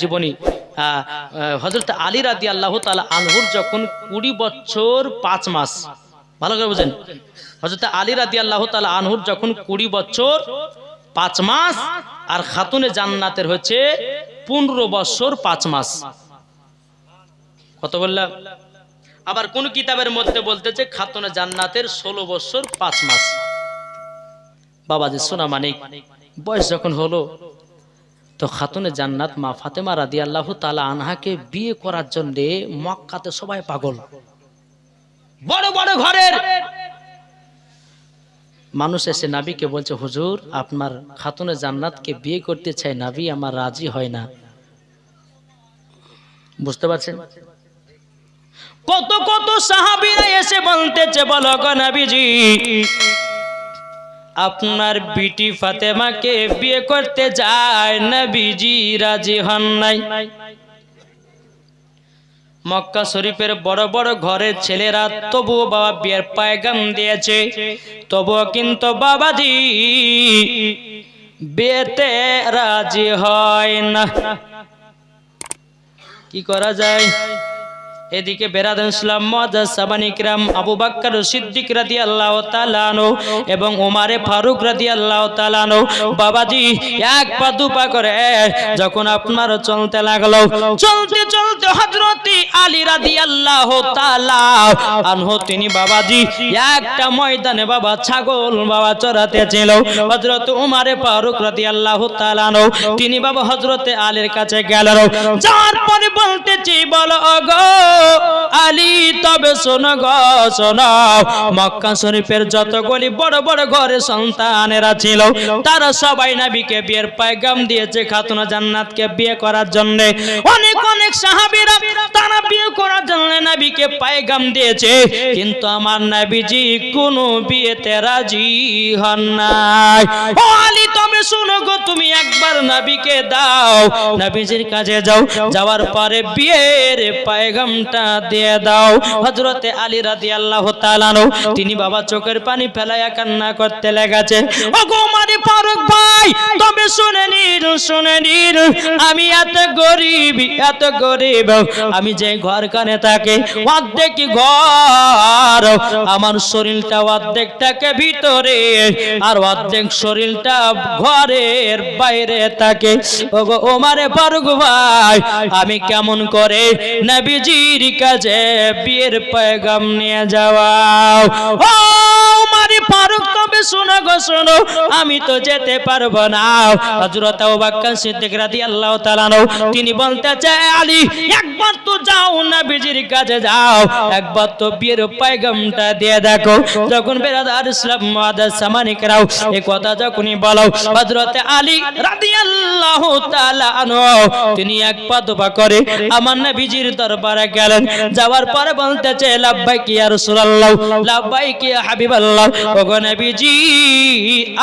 জীবনী হজরত আলী রাদি আল্লাহ তালা আনহুর যখন কুড়ি বছর পাঁচ মাস, ভালো করে বুঝেন হজরত আলী রাদি আল্লাহ তালা আনহুর যখন কুড়ি বছর পাঁচ মাস, আর খাতুনে জান্নাতের হচ্ছে পনেরো বছর পাঁচ মাস। কত বললাম? আবার কোন কিতাবের মধ্যে বলতেছে খাতুনে জান্নাতের ষোলো বছর পাঁচ মাস। বাবাজি সোনা মানিক, বয়স যখন হলো তো খাতুনে জান্নাত মা ফাতেমা রাদি আল্লাহ তালা আনহাকে বিয়ে করার জন্যে মক্কাতে সবাই পাগল। বড় বড় ঘরের মানুষ এসে নাবিকে বলছে, হুজুর, আপনার খাতুনে জান্নাতকে বিয়ে করতে চাই, নাবি আমার রাজি হয় না। বুঝতে পারছেন? কত কত সাহাবিরা এসে বলতেছে, বলো গো নবীজি আপনার বিটি ফাতেমাকে বিয়ে করতে যায়, নবীজি রাজি হন নাই। মক্কা শরীফের বড় বড় ঘরের ছেলেরা তবুও বাবা বিয়ের পায়গাম দিয়েছে। তবুও কিন্তু বাবাজি বিয়েতে রাজি হয় না। কি করা যায়? এদিকে বেরাদান ইসলাম মজাজ আবু বাক্কার সিদ্দিক রাদি আল্লাহ তালানো এবং ওমারে ফারুক রাদি আল্লাহ তালানো বাবাজি, এক পা দুপা করে যখন আপনার চলতে লাগল, চলতে চলতে হজরতি আলী রাদি আল্লাহ আনহো, তিনি বাবাজি, একটা ময়দানে বাবা ছাগল বাবা চড়াতে ছিল। হজরত উমারে ফারুক রাদি আল্লাহ তালানো তিনি বাবা হজরতে আলীর কাছে গেল। যার পরে বলতেছি, বলো গো আলী, তবে শোনো গ, শোনো। মক্কা শরীফের যতগুলি বড় বড় ঘরে সন্তানেরা ছিল, তারা সবাই নাবিকে বিয়ের পায়গাম দিয়েছে খাতুনা জান্নাতকে বিয়ে করার জন্য। অনেক অনেক সাহাবীরা তারা বিয়ে করার জন্য নবীকে পায়গাম দিয়েছে। কিন্তু আমার নবীজি কোনো বিয়েতে রাজি হন নাই। ও আলী, তবে শোনো গো, তুমি একবার নবীকে দাও। নবীজির কাছে যাও, যাওয়ার পরে বিয়ের পায়গামটা দিয়ে দাও। হজরতে আলী রাদি আল্লাহ তালানো তিনি বাবা চোখের পানি ফেলাইয়া কান্না করতে লেগেছে। ও গো মারি ফারুক ভাই, তবে শুনে নিন শুনে নিন আমি এত গরিব, এত গরিব, আমি যে ঘর কানে থাকে অর্ধেক ঘর। আমার শরীরটা অর্ধেক থাকে ভিতরে, আর অর্ধেক শরীরটা ঘরের বাইরে থাকে। ওমারে ফারুক ভাই, আমি কেমন করে নবীজির কাছে বিয়ের পয়গাম নিয়ে যাওয়া ও মারি ফারুক, তবে শোনো গো, শোনো, আমি তিনি বলতে চায় আলী একবার তো যাও না নবীজির কাছে যাও, একবার তো বিয়ের পয়গামটা দিয়ে দেখো। যখন বেরাদার ইসলাম মাদার সামানিকরাও এই কথা যখনই বলো, হযরত আলী রাদিয়াল্লাহু তাআলা আনহু, তিনি এক পা করে আমার নবীজির দরবারে গেলেন। যাওয়ার পরে বলতেছে, লাভবাই কি আর রাসূলুল্লাহ, লাভবাই কি হাবিবাল্লাহ। ওগো নবীজি,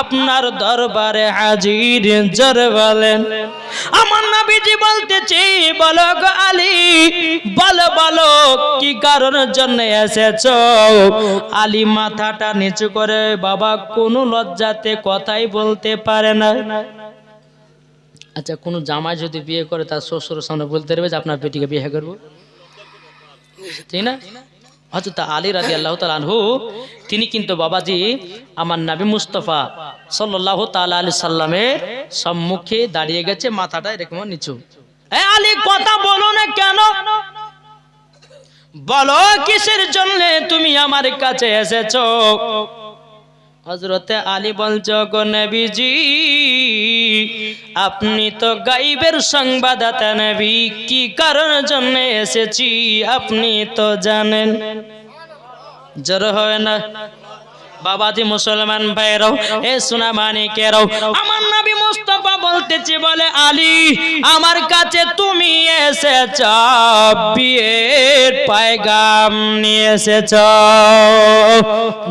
আপনার দরবারে হাজির জোর বলেন। আমার নবীজি বলতেছে, বলো গো আলী, বলো বলো কি কারণের জন্য আলী মাথাটা নিচু করে, বাবা, কোনো লজ্জাতে কথাই বলতে পারে না। আচ্ছা কোনো জামাই যদি বিয়ে করে, তার শ্বশুরের সামনে বলতে পারবে যে, আপনার বেটিকে বিয়ে করব। ঠিক না? আলী রাজি আল্লাহ তিনি কিন্তু বাবাজি, আমার নাবি মুস্তফা সাল্লাহ তাল আলি সাল্লামের সম্মুখে দাঁড়িয়ে গেছে, মাথাটা এরকম নিচু। আলী, কথা বলো না কেন? বলো, কিসের জন্য তুমি আমার কাছে এসেছ? হজরতে আলী বলছ, গো আপনি তো গাইবের সংবাদদাতা নবী, কি কারণ জন্য এসেছি আপনি তো জানেন? জোর হয় না। বাবাজি মুসলমান ভাইরাও এ সোনা মানিকেরাও আমার বলতেছি বলে আলী, আমার কাছে তুমি এসেছ, বিয়ের পায়গাম নিয়ে এসেছ।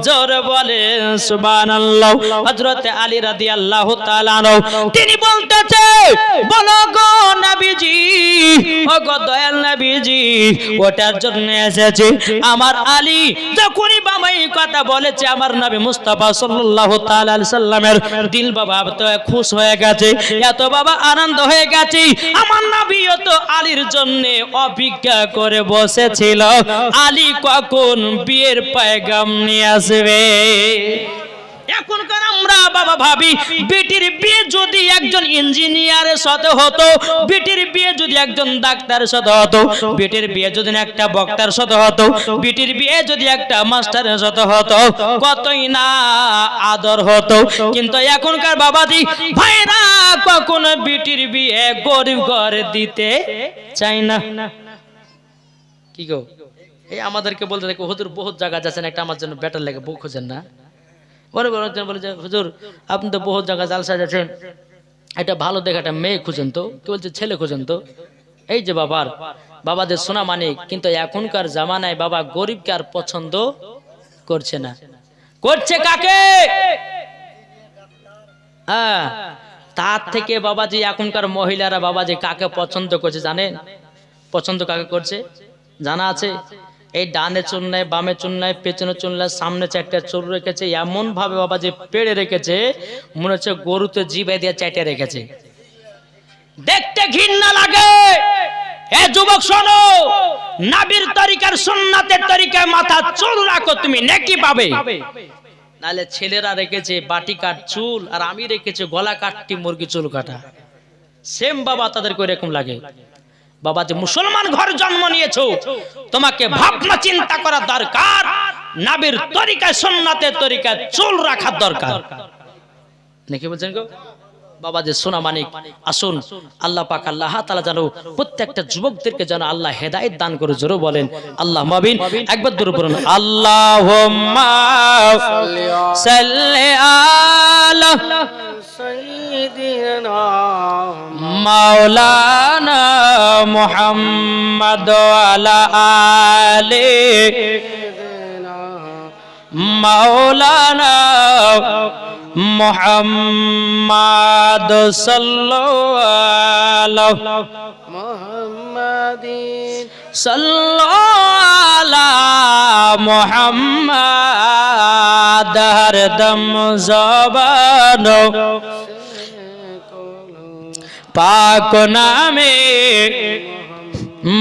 জোর বলে সুবহানাল্লাহ। হযরত আলী রাদিয়াল্লাহু তাআলা তিনি বলতেছে বলো গো নবীজি ও গো দয়াল নবীজি, ওটার জন্য এসেছি আমার আলী। যখনই বাবা এই কথা বলেছে, আমার নবী মুস্তাফা সাল্লাল্লাহু তাআলা আলাইহি সাল্লামের দিল বাবা তো খুশ হয়ে গেছে, এত বাবা আনন্দ হয়ে গেছে। আমার নবীও তো আলীর জন্য অপেক্ষা করে বসেছিল। আলী কখন বিয়ের পায়গাম নিয়ে আসবে? এখনকার আমরা বাবা ভাবি বেটির বিয়ে যদি একজন ইঞ্জিনিয়ারের সাথে হতো বেটির বিয়ে যদি একজন ডাক্তারের সাথে হতো বেটির বিয়ে যদি একটা বক্তার সাথে হতো বেটির বিয়ে যদি একটা মাস্টারের সাথে হতো কতই না আদর হতো। কিন্তু এখনকার বাবাজি ভাইরা কখনো বেটির বিয়ে গরিব ঘরে দিতে চাই না। কি গো? এই আমাদেরকে বলতে দেখো হুজুর বহুত জায়গা যাচ্ছেন একটা আমার জন্য বেটার লাগে বউ খোঁজেন না। পরে বলে যে, হুজুর, আপনি তো বহুত জায়গায় জালসা যাচ্ছেন। একটা ভালো দেখে একটা মেয়ে খুঁজেন তো। কি বলছে, ছেলে খুঁজেন তো। এই যে বাবার, বাবাদের সোনা মানে কিন্তু এখনকার জামানায় বাবা গরিবকে আর পছন্দ করছে না। করছে কাকে? হ্যাঁ তার থেকে বাবাজি, এখনকার মহিলারা বাবাজি কাকে পছন্দ করছে জানেন? পছন্দ কাকে করছে? জানা আছে? এই ডানে চুল নেয় বামে চুল নেয় পেছনে চুল নেয় সামনে চারটা চুল রেখেছে এমন ভাবে বাবা যে পেড়ে রেখেছে, মনে হচ্ছে গরুতে জিবে দিয়ে চাইটে রেখেছে। দেখতে ঘৃণা লাগে। এ যুবক, শোনো, নাবির তরিকার সুন্নাতের তরিকায় মাথা চুল রাখো, তুমি নেকি পাবে। নালে ছেলেরা রেখেছে বাটি কাট চুল, আর আমি রেখেছি গলা কাটটি মুরগি চুল কাটা। সেম বাবা তাদের এরকম লাগে। বাবা, যে মুসলমান ঘর জন্ম নিয়েছো, তোমাকে ভাবনা চিন্তা করা দরকার, নাবির তরিকায়, সুন্নাতের তরিকায় চুল রাখার দরকার। নাকি বলছেন গো? বাবা, যে সোনা মানিক, আসুন, আল্লাহ পাক, আল্লাহ তালা যেন প্রত্যেকটা যুবকদেরকে যেন আল্লাহ হেদায়েত দান করে জোরে বলেন, আল্লাহ মাবিন একবার দূরে বলুন আল্লাহ سيدنا مولانا محمد وعلى آله مولانا محمد صلى الله عليه মুহাম্মদ সাল্লাল্লাহু محمد সাল্লাল্লাহু মুহাম্মদ হরদম জবানো পাক নামে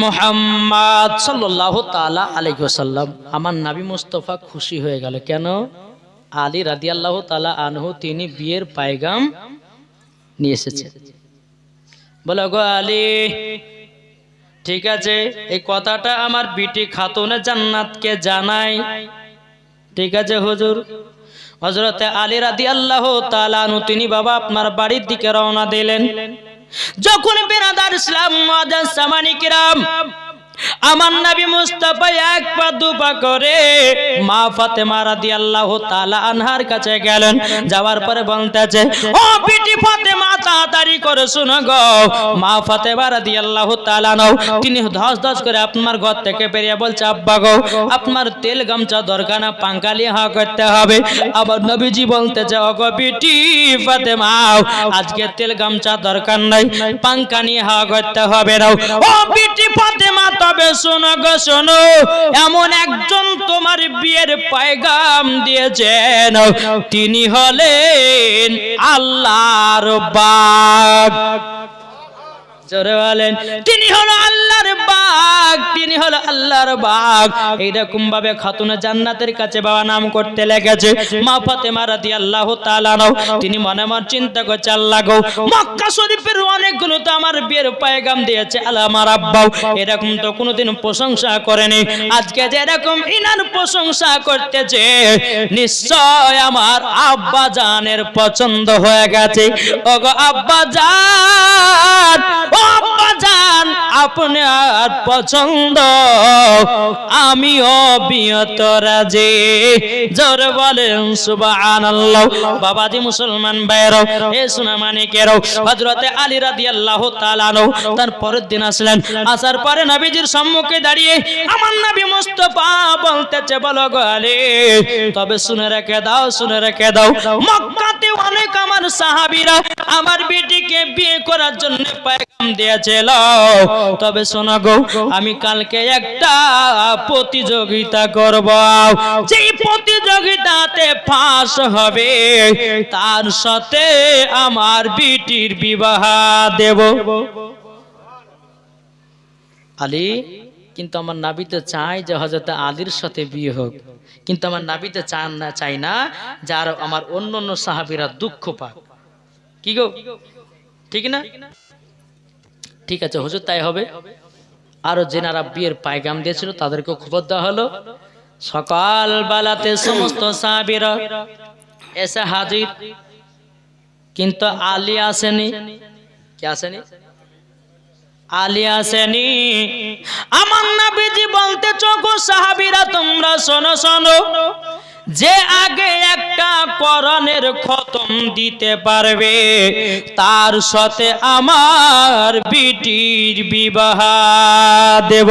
মুহাম্মদ সাল্লাল্লাহু তাআলা আলাইহি ওয়াসাল্লাম আমার নবী মুস্তাফা খুশি হয়ে গেল কেন আলী রাদিয়াল্লাহু তাআলা আনহু তিনি বিয়ের পায়গাম নিয়ে এসেছে বলো গো আলী ঠিক আছে, এই কথাটা আমার বিটি খাতুনে জান্নাতকে জানাই ঠিক আছে, হুজুর? হজরতে আলী রাদি আল্লাহ তালানু তিনি বাবা আপনার বাড়ির দিকে রওনা দিলেন। যখন বেরাদার ইসলাম সামানিকিরাম আমার নবী মুস্তাফা এক পা, দু পা করে মা ফাতেমা রাদিয়াল্লাহু তাআলা আনহার কাছে গেলেন। যাওয়ার পরে বলতেছে, ও বিটি ফাতেমা, তাড়াতাড়ি করে শুনো গো। মা ফাতেমা রাদিয়াল্লাহু তাআলা নাও, তিনি ধস ধস করে আপনার ঘর থেকে বেরিয়ে বলছে, আব্বা গো, আপনার তেল গামছা দরকার না পাঙ্কালি হা করতে হবে। আবার নবীজি বলতেছে, ও গো বিটি ফাতেমা, আজকে তেল গামছা দরকার নাই পাঙ্কানি হা করতে হবে নাও। ও বিটি ফাতেমা তবে শোনো গো শোনো এমন একজন তোমার বিয়ের পায়গাম দিয়েছেন। তিনি হলেন আল্লাহর বাগ। জোরে বলেন, তিনি হলো আল্লাহর বাগ, তিনি হলো আল্লাহর বাগ। এইরকম ভাবে খাতুনে জান্নাতের কাছে বাবা নাম করতে লেগেছে। মা ফাতেমা তিনি মনে চিন্তা করছে, আল্লাহ গো, মক্কা শরীফের অনেকগুলো তো আমার বিয়ের পায়গাম দিয়েছে, আল্লাহ আমার আব্বাও এরকম তো কোনোদিন প্রশংসা করেনি। আজকে যে এরকম ইনার প্রশংসা করতেছে, নিশ্চয় আমার আব্বা জানের পছন্দ হয়ে গেছে। ওগো আব্বা জান জান আপনি আর পছন্দ। রাজি। জোর বলেন বাবাজি মুসলমান এ সোনা আলী রাদিয়াল্লাহু তাআলা দিন আসলেন। আসার পরে নবীজির সম্মুখে দাঁড়িয়ে আমার নবী মুস্তাফা বলতেছে, বলো গো তবে শুনে রেখে দাও, শুনে রেখে দাও। মক্কাতে অনেক আমার সাহাবীরা আমার বেটিকে বিয়ে করার জন্য দিয়েছিল। তবে শোনা গো, আমি কালকে একটা প্রতিযোগিতা করব। যেই প্রতিযোগিতাতে ফাঁস হবে, তার সাথে আমার বিটির বিবাহ দেব। আলী, কিন্তু আমার নাবিতে চাই যে হজরত আলীর সাথে বিয়ে হোক। কিন্তু আমার নাবিতে চান না, চাই না, যার আমার অন্য অন্য সাহাবিরা দুঃখ পাক। কি গো? ঠিক না? ঠিক আছে, হুজুর, তাই হবে। আরও যেনারা বিয়ের পায়গাম দিয়েছিল তাদেরকে খবর দেওয়া হলো। সকাল বেলাতে সমস্ত সাহাবিরা এসে হাজির। কিন্তু আলী আসেনি। কে আসেনি? আলী আসেনি। আমার নাবিজি বলতে চোখো সাহাবিরা, তোমরা শোনো শোনো। যে আগে একটা করণের খতম দিতে পারবে। তার সাথে আমার বিটির বিবাহ দেব।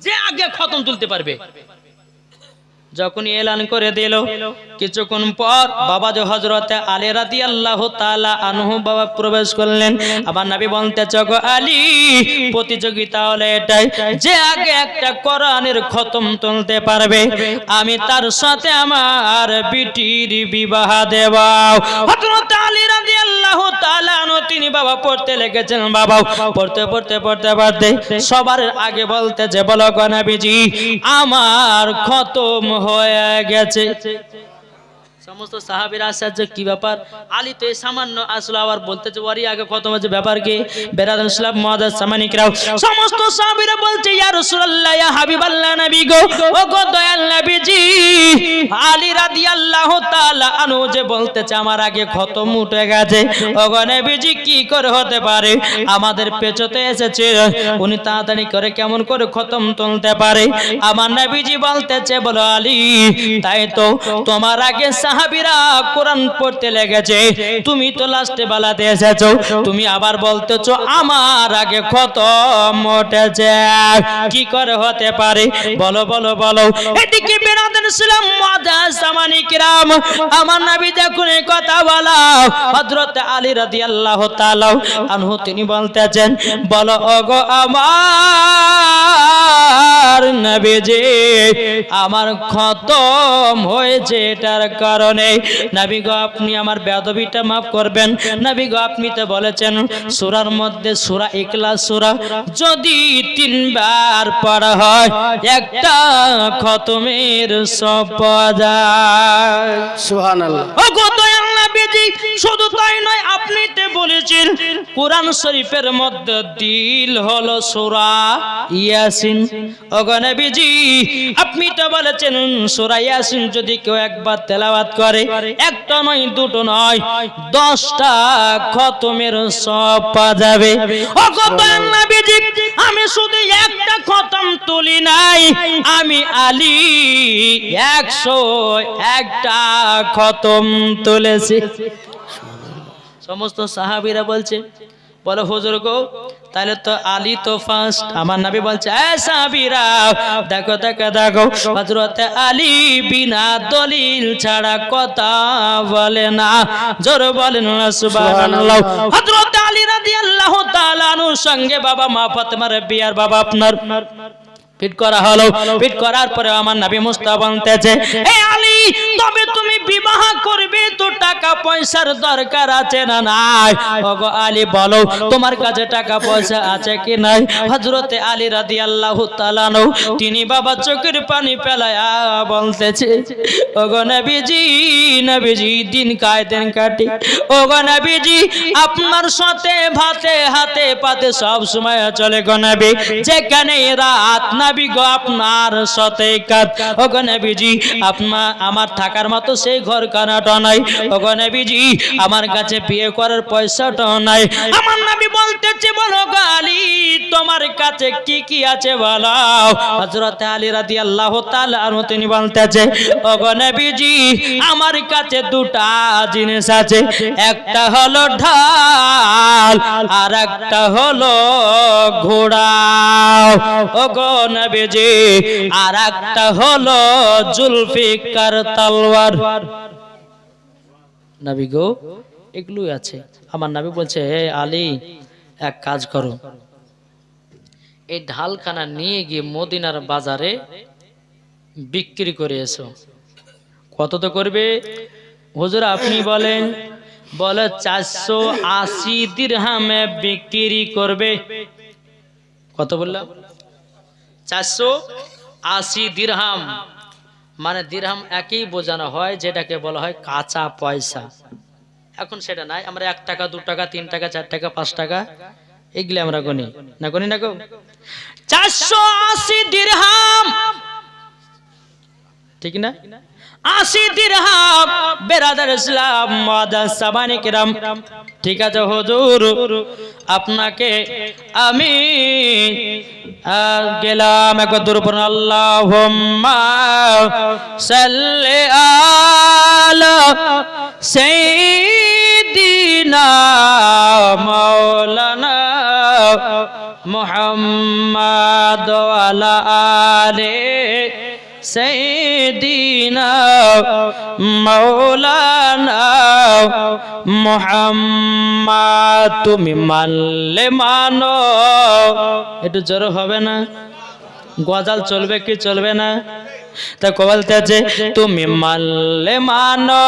যে আগে খতম তুলতে পারবে। যখন এলান করে দিল, কিছুক্ষণ পর বাবা যে হজরতে আলী রাদি আল্লাহ তালা আনহু বাবা প্রবেশ করলেন। আবার নবী বলতে চক আলী, প্রতিযোগিতা হলে এটাই যে আগে একটা কোরআনের খতম তুলতে পারবে, আমি তার সাথে আমার বিটির বিবাহ দেবাও হজরত আলী রাদি আল্লাহ তালা তিনি বাবা পড়তে লেগেছেন বাবা পড়তে পড়তে পড়তে পড়তে সবার আগে বলতে যে, বলো গনাবিজি আমার খতম হয়ে গেছে। সমস্ত সাহাবিরা আশ্চর্য, কি ব্যাপার? আলী তো এই সামান্য আসলো আবার বলতে যে, ওরই আগে খতম হয়েছে, ব্যাপার কি? বেরাদুল ইসলাম মহাদাস সামানিকরাও। সমস্ত সাহাবিরা বলছে, ইয়া রাসূলুল্লাহ, ইয়া হাবিবাল্লাহ নবী গো ও গো দয়াল নবীজি আলী যে আমার আগে গেছে। ও গো নবীজি, কি করে হতে পারে? আমাদের পেছতে এসেছে। উনি তাড়াতাড়ি করে কেমন করে খতম তুলতে পারে? আমার বলতেছে, বলো আলী, তাই তো তোমার আগে কোরআন পড়তে লেগেছে। তুমি তো লাস্টে বেলাতে এসেছ। তুমি আবার বলতেছো, আমার আগে খতম উঠেছে কি করে হতে পারে? বলো বলো বলো। এদিকে বেরাদের ছিলাম আমার নবী যখন এই কথা বলা, হযরত আলী রাদিয়াল্লাহু তাআলা আনহু তিনি বলতেছেন, বলো, ওগো আমার নবীজি, আমার খতম হয়েছে এটার কারণে। নবী গো, আপনি আমার বেদবিটা মাফ করবেন। নবী গো, আপনি তো বলেছেন, সূরার মধ্যে সূরা ইখলাস সূরা যদি তিনবার পড়া হয়, একটা খতমের পাওয়া যায়। সুবহানাল্লাহ। ও গো দয়াল নবীজি শুধু তাই নয় আপনি তো বলেছেন কোরআন শরীফের মধ্যে দিল হলো সূরা ইয়াসিন। ও গো নবীজি আপনি তো বলেছেন সূরা ইয়াসিন যদি কেউ একবার তেলাওয়াত করে একটা নয় দুটো নয় দশটা খতমের সব পাওয়া যাবে। ও গো দয়াল নবীজি আমি শুধু একটা খতম তুলি নাই। আমি আলী একশো একটা খতম তুলেছি। সমস্ত সাহাবিরা বলছে বলো হুজুর গো তাহলে তো আলী তো ফার্স্ট আমার নবী বলছে এ সাহাবিরা দেখো দেখো দেখো হযরত আলী বিনা দলিল ছাড়া কথা বলে না। জোর বলেন না সুবহানাল্লাহ। হযরত আলী রাদিয়াল্লাহু তাআলা সঙ্গে বাবা মা ফাতেমার বিয়ার বাবা আপনার। পিট করা হলো। পিট করার পরে আমার নবী মুস্তাফা বলতেছে এ আলী তবে পয়সার দরকার আছে না নাই? ওগো আলী, বলো, তোমার কাছে টাকা পয়সা আছে কি নাই? হযরতে আলী তাআলা নও তিনি বাবা চোখের পানি ফেলায়া বলতেছে, ওগো নবীজি নবীজি, দিন কায় দিন কাটি। ওগো নবীজি, আপনার সাথে ভাতে হাতে পাতে সব সময় চলে গো নবী। যেখানে রাত নবী গো, আপনার সাথে ওগো নবীজি আপনার আমার থাকার মতো সেই ঘর কানাটা নাই। ওগো নবীজি আমার কাছে বিয়ে করার পয়সাটা নাই। আমার নবী বলতেছে, বলো গো আলী তোমার কাছে কি কি আছে বলো হযরত আলী তাআলা আনহু তিনি বলতেছে, ওগো নবীজি, আমার কাছে দুটা জিনিস আছে। একটা হলো ঢাল, আর একটা হলো ঘোড়া ওগো নবীজি, আর একটা হলো জুলফিকার তলোয়ার। নবী গো, এগুলোই আছে। আমার নাবি বলছে, হে আলী, এক কাজ করো। এই ঢালখানা নিয়ে গিয়ে মদিনার বাজারে বিক্রি করে এসো। কত তো করবে? হুজুর, আপনি বলেন, বলে, চারশো আশি দিরহামে বিক্রি করবে। কত বললাম? চারশো আশি দিরহাম। মানে দিরহাম একই বোঝানো হয়, যেটাকে বলা হয় কাঁচা পয়সা। এখন সেটা নাই, আমরা এক টাকা, দু টাকা, তিন টাকা, চার টাকা, পাঁচ টাকা, এগুলি আমরা গনি। না গনি না গো? চারশো আশি দিরহাম! ঠিক না? আশি দিরহাম বেরাদার ইসলাম মাদান সাবানি কিরাম। ঠিক আছে হুজুর, আপনাকে আমি গেলাম একবার দূর পর। আল্লাহুম্মা সাল্লি আলা সাইয়্যিদিনা মাওলানা মুহাম্মাদ ওয়ালা আলে সৈদিনা তুমি মানলে মানো। একটু জোর হবে না? গজাল চলবে কি চলবে না? তা বলতে আছে তুমি মানলে মানো